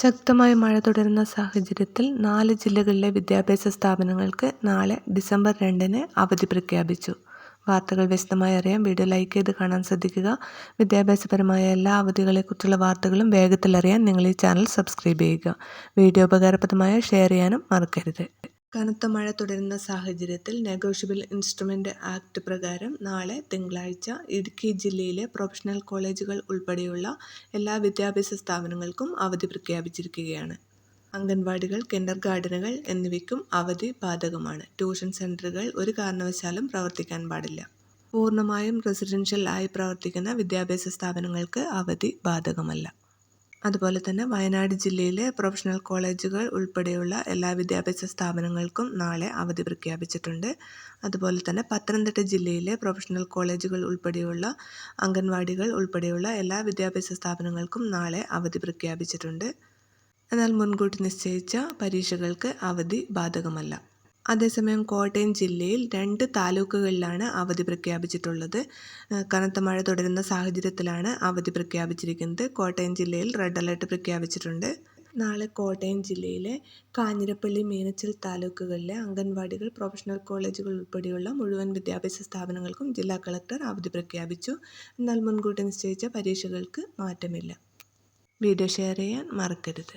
ശക്തമായ മഴ തുടരുന്ന സാഹചര്യത്തിൽ നാല് ജില്ലകളിലെ വിദ്യാഭ്യാസ സ്ഥാപനങ്ങൾക്ക് നാളെ ഡിസംബർ രണ്ടിന് അവധി പ്രഖ്യാപിച്ചു. വാർത്തകൾ വിശദമായി അറിയാൻ വീഡിയോ ലൈക്ക് ചെയ്ത് കാണാൻ ശ്രദ്ധിക്കുക. വിദ്യാഭ്യാസപരമായ എല്ലാ അവധികളെക്കുറിച്ചുള്ള വാർത്തകളും വേഗത്തിൽ അറിയാൻ നിങ്ങൾ ഈ ചാനൽ സബ്സ്ക്രൈബ് ചെയ്യുക. വീഡിയോ ഉപകാരപ്രദമായ ഷെയർ ചെയ്യാനും മറക്കരുത്. കനത്ത മഴ തുടരുന്ന സാഹചര്യത്തിൽ നെഗോഷ്യബിൾ ഇൻസ്ട്രുമെന്റ് ആക്ട് പ്രകാരം നാളെ തിങ്കളാഴ്ച ഇടുക്കി ജില്ലയിലെ പ്രൊഫഷണൽ കോളേജുകൾ ഉൾപ്പെടെയുള്ള എല്ലാ വിദ്യാഭ്യാസ സ്ഥാപനങ്ങൾക്കും അവധി പ്രഖ്യാപിച്ചിരിക്കുകയാണ്. അംഗൻവാടികൾ കിൻഡർ ഗാർഡനുകൾ എന്നിവയ്ക്കും അവധി ബാധകമാണ്. ട്യൂഷൻ സെന്ററുകൾ ഒരു കാരണവശാലും പ്രവർത്തിക്കാൻ പാടില്ല. പൂർണമായും റെസിഡൻഷ്യൽ ആയി പ്രവർത്തിക്കുന്ന വിദ്യാഭ്യാസ സ്ഥാപനങ്ങൾക്ക് അവധി ബാധകമല്ല. അതുപോലെ തന്നെ വയനാട് ജില്ലയിലെ പ്രൊഫഷണൽ കോളേജുകൾ ഉൾപ്പെടെയുള്ള എല്ലാ വിദ്യാഭ്യാസ സ്ഥാപനങ്ങൾക്കും നാളെ അവധി പ്രഖ്യാപിച്ചിട്ടുണ്ട്. അതുപോലെ തന്നെ പത്തനംതിട്ട ജില്ലയിലെ പ്രൊഫഷണൽ കോളേജുകൾ ഉൾപ്പെടെയുള്ള അംഗൻവാടികൾ ഉൾപ്പെടെയുള്ള എല്ലാ വിദ്യാഭ്യാസ സ്ഥാപനങ്ങൾക്കും നാളെ അവധി പ്രഖ്യാപിച്ചിട്ടുണ്ട്. എന്നാൽ മുൻകൂട്ടി നിശ്ചയിച്ച പരീക്ഷകൾക്ക് അവധി ബാധകമല്ല. അതേസമയം കോട്ടയം ജില്ലയിൽ രണ്ട് താലൂക്കുകളിലാണ് അവധി പ്രഖ്യാപിച്ചിട്ടുള്ളത്. കനത്ത മഴ തുടരുന്ന സാഹചര്യത്തിലാണ് അവധി പ്രഖ്യാപിച്ചിരിക്കുന്നത്. കോട്ടയം ജില്ലയിൽ റെഡ് അലർട്ട് പ്രഖ്യാപിച്ചിട്ടുണ്ട്. നാളെ കോട്ടയം ജില്ലയിലെ കാഞ്ഞിരപ്പള്ളി മീനച്ചൽ താലൂക്കുകളിലെ അംഗൻവാടികൾ പ്രൊഫഷണൽ കോളേജുകൾ ഉൾപ്പെടെയുള്ള മുഴുവൻ വിദ്യാഭ്യാസ സ്ഥാപനങ്ങൾക്കും ജില്ലാ കളക്ടർ അവധി പ്രഖ്യാപിച്ചു. എന്നാൽ മുൻകൂട്ടി നിശ്ചയിച്ച പരീക്ഷകൾക്ക് മാറ്റമില്ല. വീഡിയോ ഷെയർ ചെയ്യാൻ മറക്കരുത്.